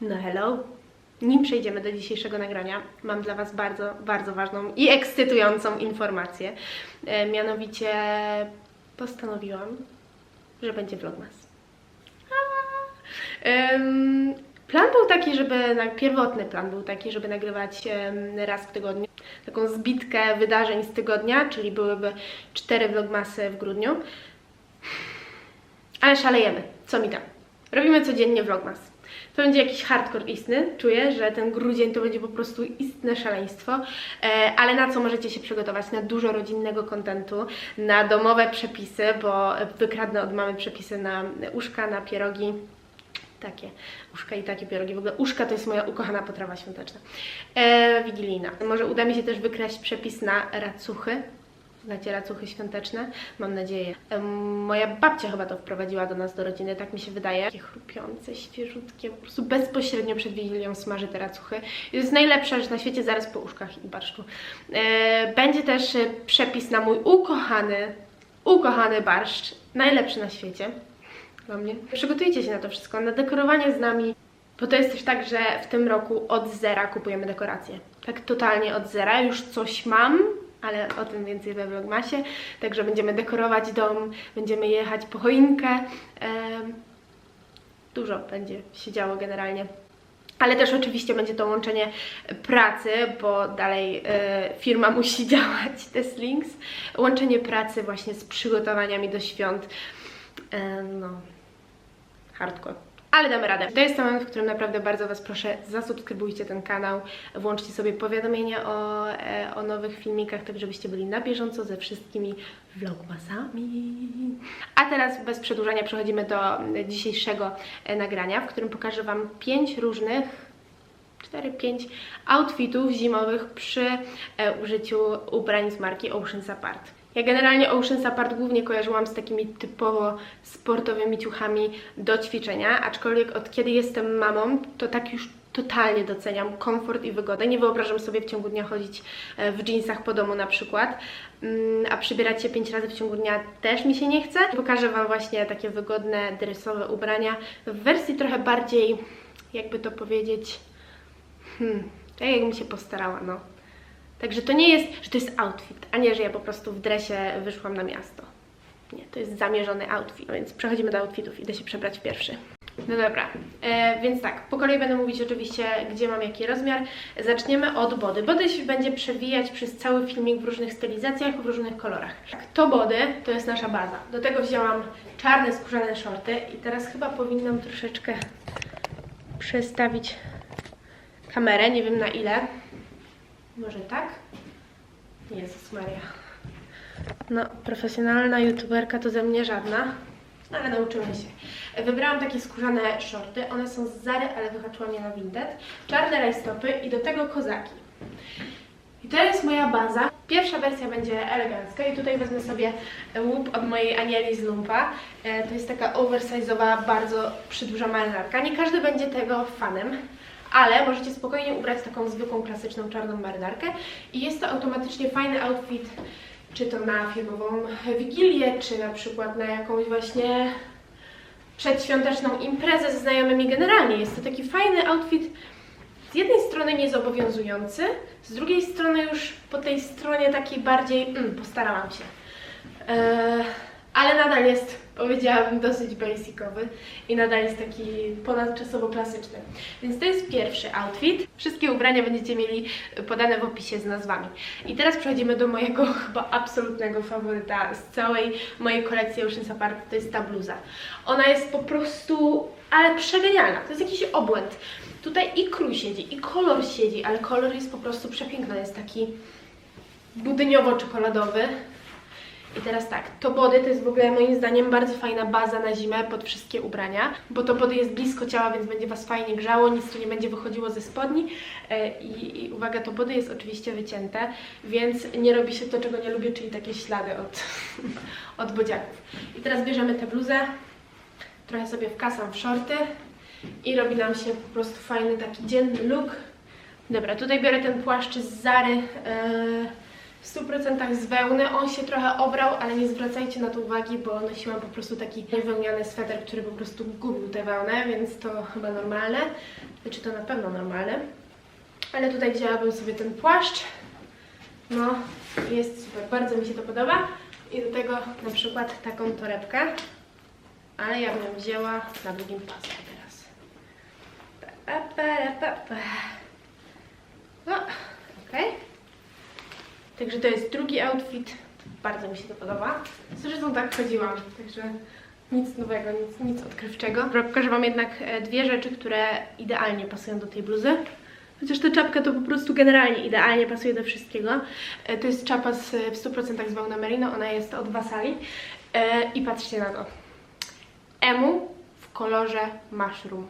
No hello. Nim przejdziemy do dzisiejszego nagrania, mam dla Was bardzo, bardzo ważną i ekscytującą informację. E, mianowicie postanowiłam, że będzie vlogmas. Em, Plan był taki, żeby, pierwotny plan był taki, żeby nagrywać raz w tygodniu taką zbitkę wydarzeń z tygodnia, czyli byłyby cztery vlogmasy w grudniu. Ale szalejemy, co mi tam. Robimy codziennie vlogmas. To będzie jakiś hardcore istny. Czuję, że ten grudzień to będzie po prostu istne szaleństwo. E, ale na co możecie się przygotować? Na dużo rodzinnego kontentu, na domowe przepisy, bo wykradnę od mamy przepisy na uszka, na pierogi. Takie uszka i takie pierogi. W ogóle uszka to jest moja ukochana potrawa świąteczna. E, wigilijna. Może uda mi się też wykraść przepis na racuchy. Znacie racuchy świąteczne? Mam nadzieję. Moja babcia chyba to wprowadziła do nas do rodziny, tak mi się wydaje. Takie chrupiące, świeżutkie, po prostu bezpośrednio przed Wigilią smaży te racuchy. To jest najlepsza rzecz na świecie, zaraz po uszkach i barszczu. E, Będzie też e, przepis na mój ukochany, ukochany barszcz. Najlepszy na świecie dla mnie. Przygotujcie się na to wszystko, na dekorowanie z nami, bo to jest też tak, że w tym roku od zera kupujemy dekoracje. Tak totalnie od zera. Już coś mam, ale o tym więcej we vlogmasie. Także będziemy dekorować dom, będziemy jechać po choinkę. Dużo będzie się działo generalnie. Ale też oczywiście będzie to łączenie pracy, bo dalej e, firma musi działać, te Slinks. Łączenie pracy właśnie z przygotowaniami do świąt. E, no, hardcore. Ale damy radę. To jest moment, w którym naprawdę bardzo Was proszę, zasubskrybujcie ten kanał, włączcie sobie powiadomienia o, e, o nowych filmikach, tak żebyście byli na bieżąco ze wszystkimi vlogmasami. A teraz bez przedłużania przechodzimy do e, dzisiejszego e, nagrania, w którym pokażę Wam pięć różnych 4-5 outfitów zimowych przy użyciu ubrań z marki Oceans Apart. Ja generalnie Oceans Apart głównie kojarzyłam z takimi typowo sportowymi ciuchami do ćwiczenia, aczkolwiek od kiedy jestem mamą, to tak już totalnie doceniam komfort i wygodę. Nie wyobrażam sobie w ciągu dnia chodzić e, w jeansach po domu na przykład, Mm, a przybierać się 5 razy w ciągu dnia też mi się nie chce. Pokażę Wam właśnie takie wygodne, dresowe ubrania w wersji trochę bardziej, jakby to powiedzieć, Hmm, tak jakbym się postarała, no. Także to nie jest, że to jest outfit, a nie, że ja po prostu w dresie wyszłam na miasto. Nie, to jest zamierzony outfit, więc przechodzimy do outfitów, idę się przebrać pierwszy. No dobra, e, więc tak, po kolei będę mówić oczywiście, gdzie mam jaki rozmiar. Zaczniemy od body. Body się będzie przewijać przez cały filmik w różnych stylizacjach, w różnych kolorach. Tak, to body to jest nasza baza. Do tego wzięłam czarne skórzane shorty i teraz chyba powinnam troszeczkę przestawić kamerę, nie wiem na ile. Może tak? Jezus Maria. No, profesjonalna youtuberka to ze mnie żadna, ale nauczymy się. Wybrałam takie skórzane shorty, one są z Zary, ale wyhaczyłam je na Vinted. Czarne rajstopy i do tego kozaki. I to jest moja baza. Pierwsza wersja będzie elegancka i tutaj wezmę sobie łup od mojej Anieli z Lumpa. E, To jest taka oversize'owa, bardzo przydłuża marynarka. Nie każdy będzie tego fanem, ale możecie spokojnie ubrać taką zwykłą, klasyczną czarną marynarkę i jest to automatycznie fajny outfit, czy to na firmową wigilię, czy na przykład na jakąś właśnie przedświąteczną imprezę ze znajomymi generalnie. Jest to taki fajny outfit, z jednej strony niezobowiązujący, z drugiej strony już po tej stronie takiej bardziej mm, postarałam się. Eee, ale nadal jest, powiedziałabym, dosyć basicowy i nadal jest taki ponadczasowo klasyczny. Więc to jest pierwszy outfit. Wszystkie ubrania będziecie mieli podane w opisie z nazwami. I teraz przechodzimy do mojego chyba absolutnego faworyta z całej mojej kolekcji Oceans Apart, to jest ta bluza. Ona jest po prostu, ale przegenialna, to jest jakiś obłęd. Tutaj i krój siedzi, i kolor siedzi, ale kolor jest po prostu przepiękny, jest taki budyniowo-czekoladowy. I teraz tak, to body to jest w ogóle moim zdaniem bardzo fajna baza na zimę pod wszystkie ubrania, bo to body jest blisko ciała, więc będzie Was fajnie grzało, nic tu nie będzie wychodziło ze spodni E, i, i uwaga, to body jest oczywiście wycięte, więc nie robi się to, czego nie lubię, czyli takie ślady od, od bodziaków. I teraz bierzemy tę bluzę, trochę sobie wkasam w shorty i robi nam się po prostu fajny taki dzienny look. Dobra, tutaj biorę ten płaszcz z Zary, e, w 100% z wełny. On się trochę obrał, ale nie zwracajcie na to uwagi, bo nosiłam po prostu taki niewełniany sweter, który po prostu gubił tę wełnę, więc to chyba normalne. Znaczy to na pewno normalne. Ale tutaj wzięłabym sobie ten płaszcz. No, jest super, bardzo mi się to podoba. I do tego na przykład taką torebkę. Ale ja bym ją wzięła na drugim pasku teraz. Pa, pa, pa, pa. No, okej. Także to jest drugi outfit. Bardzo mi się to podoba. Zresztą tak chodziłam, także nic nowego, nic, nic odkrywczego. Pokażę Wam jednak e, dwie rzeczy, które idealnie pasują do tej bluzy. Chociaż ta czapka to po prostu generalnie idealnie pasuje do wszystkiego. E, To jest czapa z, w 100% z wełny merino, ona jest od Vasali. E, I patrzcie na to. Emu w kolorze mushroom.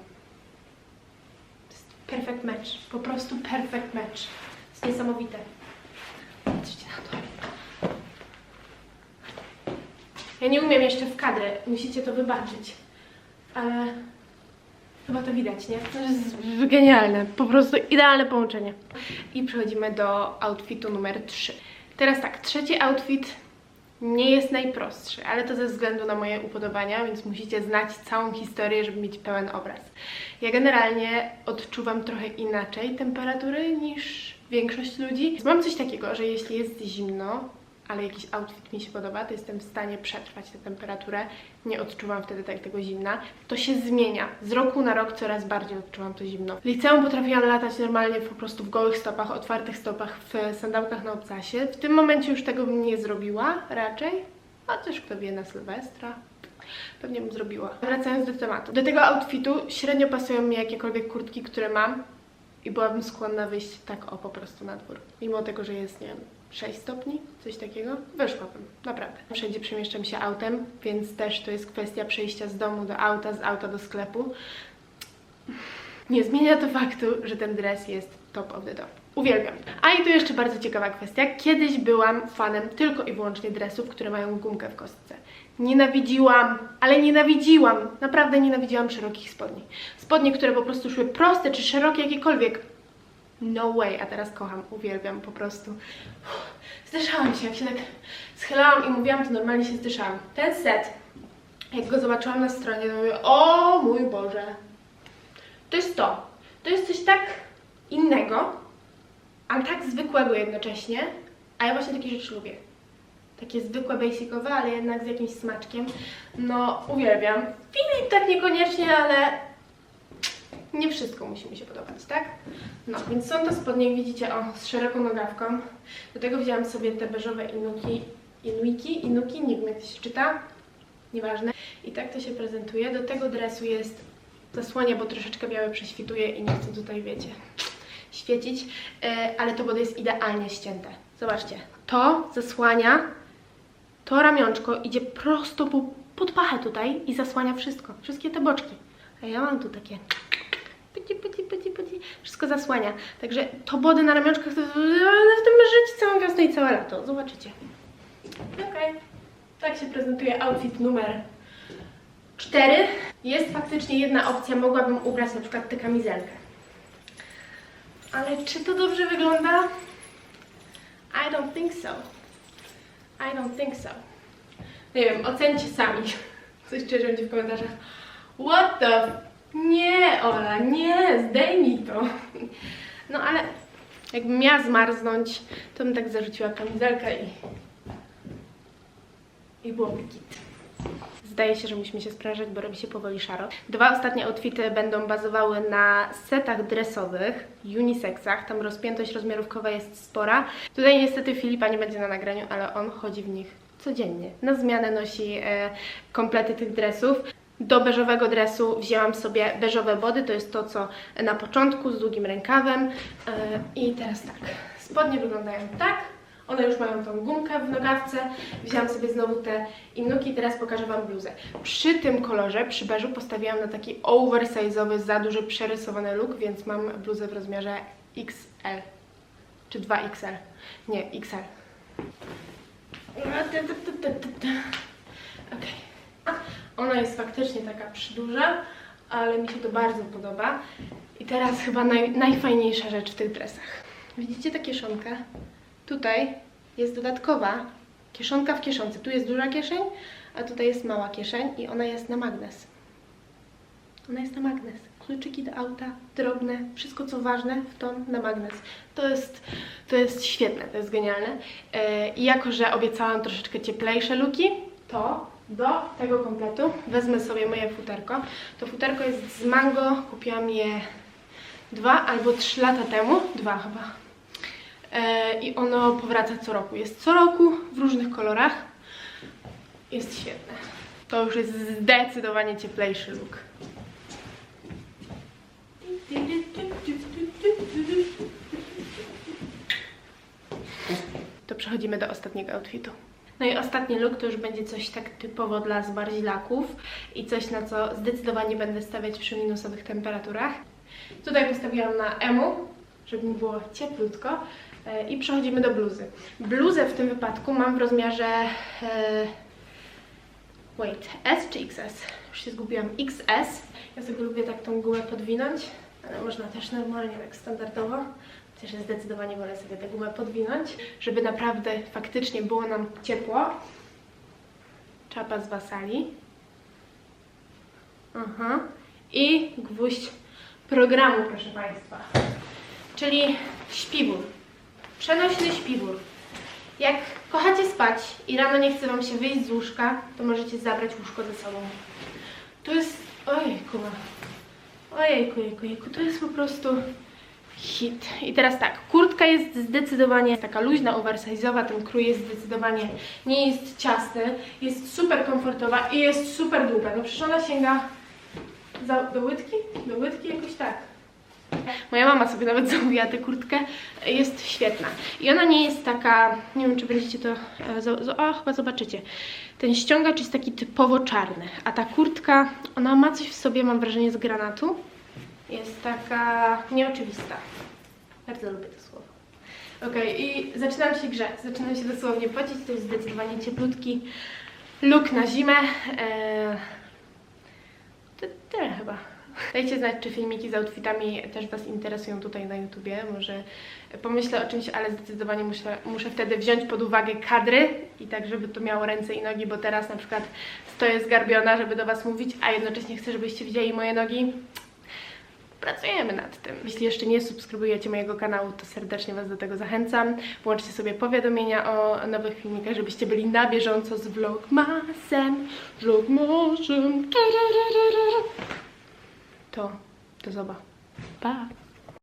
Perfect match, po prostu perfect match. To jest niesamowite. Patrzcie na to. Ja nie umiem jeszcze w kadrę, musicie to wybaczyć. Ale chyba to widać, nie? To jest genialne, po prostu idealne połączenie. I przechodzimy do outfitu numer 3. Teraz tak, trzeci outfit nie jest najprostszy, ale to ze względu na moje upodobania, więc musicie znać całą historię, żeby mieć pełen obraz. Ja generalnie odczuwam trochę inaczej temperatury niż większość ludzi. Mam coś takiego, że jeśli jest zimno, ale jakiś outfit mi się podoba, to jestem w stanie przetrwać tę temperaturę. Nie odczuwam wtedy tak tego zimna. To się zmienia. Z roku na rok coraz bardziej odczuwam to zimno. W liceum potrafiłam latać normalnie po prostu w gołych stopach, otwartych stopach, w sandałkach na obcasie. W tym momencie już tego bym nie zrobiła raczej. Chociaż kto wie na Sylwestra. Pewnie bym zrobiła. Wracając do tematu. Do tego outfitu średnio pasują mi jakiekolwiek kurtki, które mam. I byłabym skłonna wyjść tak o po prostu na dwór. Mimo tego, że jest, nie wiem, 6 stopni, coś takiego, weszłabym, naprawdę. Wszędzie przemieszczam się autem, więc też to jest kwestia przejścia z domu do auta, z auta do sklepu. Nie zmienia to faktu, że ten dres jest top of the top. Uwielbiam. A i tu jeszcze bardzo ciekawa kwestia. Kiedyś byłam fanem tylko i wyłącznie dresów, które mają gumkę w kostce. Nienawidziłam, ale nienawidziłam, naprawdę nienawidziłam szerokich spodni. Spodnie, które po prostu szły proste czy szerokie jakiekolwiek. No way, a teraz kocham, uwielbiam po prostu. Zdyszałam się, jak się tak schylałam i mówiłam, to normalnie się zdyszałam. Ten set, jak go zobaczyłam na stronie, to mówię, o mój Boże. To jest to. To jest coś tak innego, ale tak zwykłego jednocześnie, a ja właśnie takie rzeczy lubię. Takie zwykłe, basicowe, ale jednak z jakimś smaczkiem. No, uwielbiam. Filip tak niekoniecznie, ale nie wszystko musi mi się podobać, tak? No, więc są to spodnie, jak widzicie, o, z szeroką nogawką. Do tego wzięłam sobie te beżowe inuki, inuiki, inuki, nie wiem jak to się czyta, nieważne. I tak to się prezentuje. Do tego dresu jest zasłania, bo troszeczkę białe prześwituje i nie chcę tutaj, wiecie, świecić, e, ale to body jest idealnie ścięte. Zobaczcie, to zasłania, to ramionczko idzie prosto po, pod pachę tutaj i zasłania wszystko, wszystkie te boczki. A ja mam tu takie pyci, pyci, pyci, pyci, wszystko zasłania. Także to body na ramionczkach to w tym żyć całą wiosnę i całe lato. Zobaczycie. Okej. Tak się prezentuje outfit numer 4. Jest faktycznie jedna opcja, mogłabym ubrać na przykład tę kamizelkę. Ale czy to dobrze wygląda? I don't think so. I don't think so. Nie wiem, ocencie sami. Coś będzie w komentarzach. What the... Nie, Ola, nie, zdejmij to. No ale jakbym miała zmarznąć, to bym tak zarzuciła kamizelkę i... I byłoby git. Zdaje się, że musimy się sprężać, bo robi się powoli szaro. Dwa ostatnie outfity będą bazowały na setach dresowych, unisexach. Tam rozpiętość rozmiarówkowa jest spora. Tutaj niestety Filipa nie będzie na nagraniu, ale on chodzi w nich codziennie. Na zmianę nosi e, komplety tych dresów. Do beżowego dresu wzięłam sobie beżowe body, to jest to, co na początku, z długim rękawem. E, I teraz tak, spodnie wyglądają tak. One już mają tą gumkę w nogawce. Wzięłam sobie znowu te innuki i teraz pokażę Wam bluzę. Przy tym kolorze, przy beżu postawiłam na taki oversize'owy, za duży, przerysowany look, więc mam bluzę w rozmiarze XL. Czy 2XL? Nie, XL. Okej. Ona jest faktycznie taka przyduża, ale mi się to bardzo podoba. I teraz chyba naj, najfajniejsza rzecz w tych dresach. Widzicie takie szonkę? Tutaj jest dodatkowa kieszonka w kieszonce. Tu jest duża kieszeń, a tutaj jest mała kieszeń i ona jest na magnes. Ona jest na magnes. Kluczyki do auta, drobne, wszystko co ważne w tom na magnes. To jest, to jest świetne, to jest genialne. E, I jako, że obiecałam troszeczkę cieplejsze luki, to do tego kompletu wezmę sobie moje futerko. To futerko jest z mango, kupiłam je dwa albo trzy lata temu, dwa chyba. E, I ono powraca co roku. Jest co roku w różnych kolorach. Jest świetne. To już jest zdecydowanie cieplejszy look. To przechodzimy do ostatniego outfitu. No i ostatni look to już będzie coś tak typowo dla zbarzilaków i coś na co zdecydowanie będę stawiać przy minusowych temperaturach. Tutaj postawiłam na emu, żeby mi było cieplutko e, i przechodzimy do bluzy. Bluzę w tym wypadku mam w rozmiarze e, wait, S czy XS? Już się zgubiłam. XS. Ja sobie lubię tak tą gumę podwinąć, ale można też normalnie, tak standardowo. Chociaż ja zdecydowanie wolę sobie tę gumę podwinąć, żeby naprawdę faktycznie było nam ciepło. Czapa z wasali. Aha. I gwóźdź programu, proszę Państwa. Czyli śpiwór. Przenośny śpiwór. Jak kochacie spać i rano nie chce Wam się wyjść z łóżka, to możecie zabrać łóżko ze sobą. To jest... Ojejku. Ojejku, jejku, jejku. To jest po prostu hit. I teraz tak, kurtka jest zdecydowanie taka luźna, oversize'owa, ten krój jest zdecydowanie nie jest ciasny, jest super komfortowa i jest super długa. No przecież ona sięga za, do łydki? Do łydki jakoś tak. Moja mama sobie nawet zamówiła tę kurtkę, jest świetna. I ona nie jest taka, nie wiem czy będziecie to, e, o chyba zobaczycie. Ten ściągacz jest taki typowo czarny, a ta kurtka, ona ma coś w sobie, mam wrażenie, z granatu. Jest taka nieoczywista. Bardzo lubię to słowo. Okej, i zaczynam się grzać, zaczynam się dosłownie pocić, to jest zdecydowanie cieplutki look na zimę. Eee, to tyle chyba. Dajcie znać, czy filmiki z outfitami też Was interesują tutaj na YouTubie. Może pomyślę o czymś, ale zdecydowanie muszę, muszę wtedy wziąć pod uwagę kadry i tak, żeby to miało ręce i nogi, bo teraz na przykład stoję zgarbiona, żeby do Was mówić, a jednocześnie chcę, żebyście widzieli moje nogi. Pracujemy nad tym. Jeśli jeszcze nie subskrybujecie mojego kanału, to serdecznie Was do tego zachęcam. Włączcie sobie powiadomienia o nowych filmikach, żebyście byli na bieżąco z Vlogmasem. Vlogmasem. To, do zoba. Pa!